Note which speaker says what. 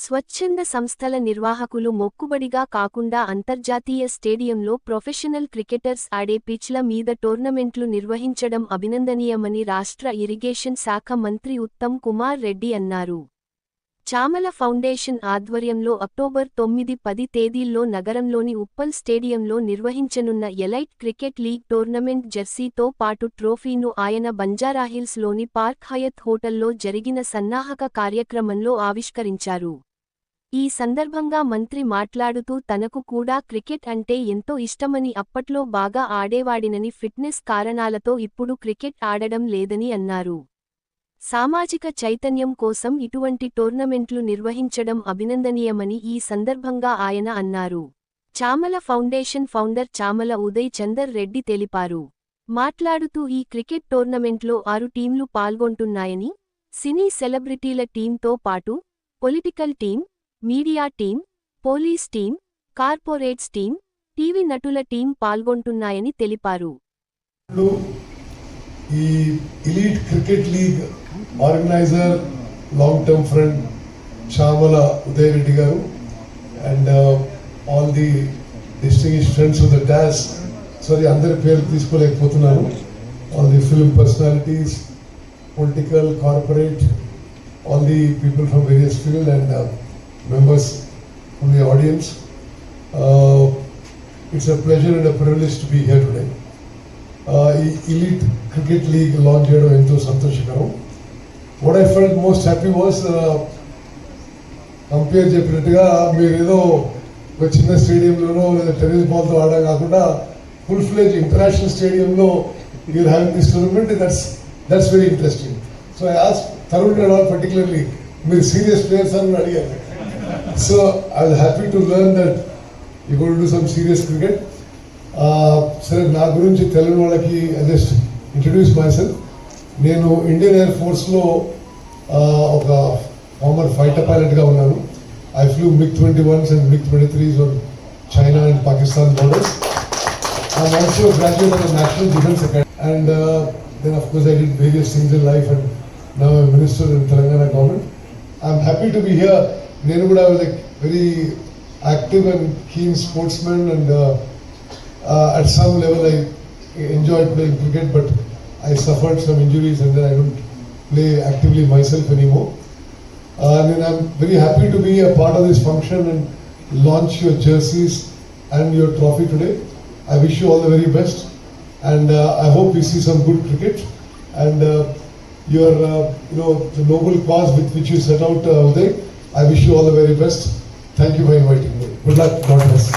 Speaker 1: స్వచ్ఛంద సంస్థల నిర్వాహకులు మొక్కుబడిగా కాకుండా అంతర్జాతీయ స్టేడియంలో ప్రొఫెషనల్ క్రికెటర్స్ ఆడే పిచ్ల మీద టోర్నమెంట్లు నిర్వహించడం అభినందనీయమని రాష్ట్ర ఇరిగేషన్ శాఖ మంత్రి ఉత్తమ్ కుమార్ రెడ్డి అన్నారు. చామల ఫౌండేషన్ ఆధ్వర్యంలో అక్టోబర్ తొమ్మిది పది తేదీల్లో నగరంలోని ఉప్పల్ స్టేడియంలో నిర్వహించనున్న ఎలైట్ క్రికెట్ లీగ్ టోర్నమెంట్ జెర్సీతో పాటు ట్రోఫీను ఆయన బంజారాహిల్స్లోని పార్క్ హయత్ హోటల్లో జరిగిన సన్నాహక కార్యక్రమంలో ఆవిష్కరించారు. ఈ సందర్భంగా మంత్రి మాట్లాడుతూ తనకు కూడా క్రికెట్ అంటే ఎంతో ఇష్టమని అప్పట్లో బాగా ఆడేవాడినని ఫిట్నెస్ కారణాలతో ఇప్పుడు క్రికెట్ ఆడడం లేదని అన్నారు. సామాజిక చైతన్యం కోసం ఇటువంటి టోర్నమెంట్లు నిర్వహించడం అభినందనీయమని ఈ సందర్భంగా ఆయన అన్నారు. చామల ఫౌండేషన్ ఫౌండర్ చామల ఉదయ్ చందర్ రెడ్డి తెలిపారు. మాట్లాడుతూ ఈ క్రికెట్ టోర్నమెంట్లో ఆరు టీంలు పాల్గొంటున్నాయని సినీ సెలబ్రిటీల టీంతో పాటు political team media team police team corporates team TV నటుల team పాల్గొంటున్నాయని తెలిపారు.
Speaker 2: ఈ elite cricket league organiser long term friend Chamala Uday Reddy garu and all the distinguish friends of the dais sorry అందరి పేర్లు తీసుకోలేకపోతున్నాను. All the film personalities political corporate all the people from various field and members from the audience. Uh, it's a pleasure and a privilege to be here today. Uh, ఈ elite cricket league launch చేయడం ఎంతో సంతోషకరం what I felt most happy was compare చెప్పినట్టుగా మీరు ఏదో ఒక చిన్న స్టేడియంలోనో లేదా టెన్నిస్ బాల్తో ఆడడం కాకుండా ఫుల్ ఫ్లెజ్ ఇంటర్నేషనల్ స్టేడియంలో your having this tournament that's that's very interesting so I as Tarun Gadal particularly మీరు సీరియస్ ప్లేయర్స్ అని అడిగారు so was happy to learn that you're going to do some serious cricket సరే నా గురించి తెలియని వాళ్ళకి just introduce myself నేను Indian air ఫోర్స్లో ఒక ఫార్మర్ ఫైటర్ పైలట్గా ఉన్నాను. I flew MiG twenty ones and MiG twenty threes on China and Pakistan borders I also graduate graduate national defence academy and then of course I of various things in life and నా minister in Telangana government I'm happy to Telangana here నేను కూడా like very active and keen sportsman and at some level I enjoy playing cricket but I suffered some injuries and I don't play actively myself anymore నేను very very happy to be a part of this function and launch your jerseys and your trophy today. I wish you all the very best and uh, I hope we see some good cricket and uh, your, uh, you know, noble cause with which you set out, uh, I wish you all the very best. Thank you for inviting me. Good luck. God bless.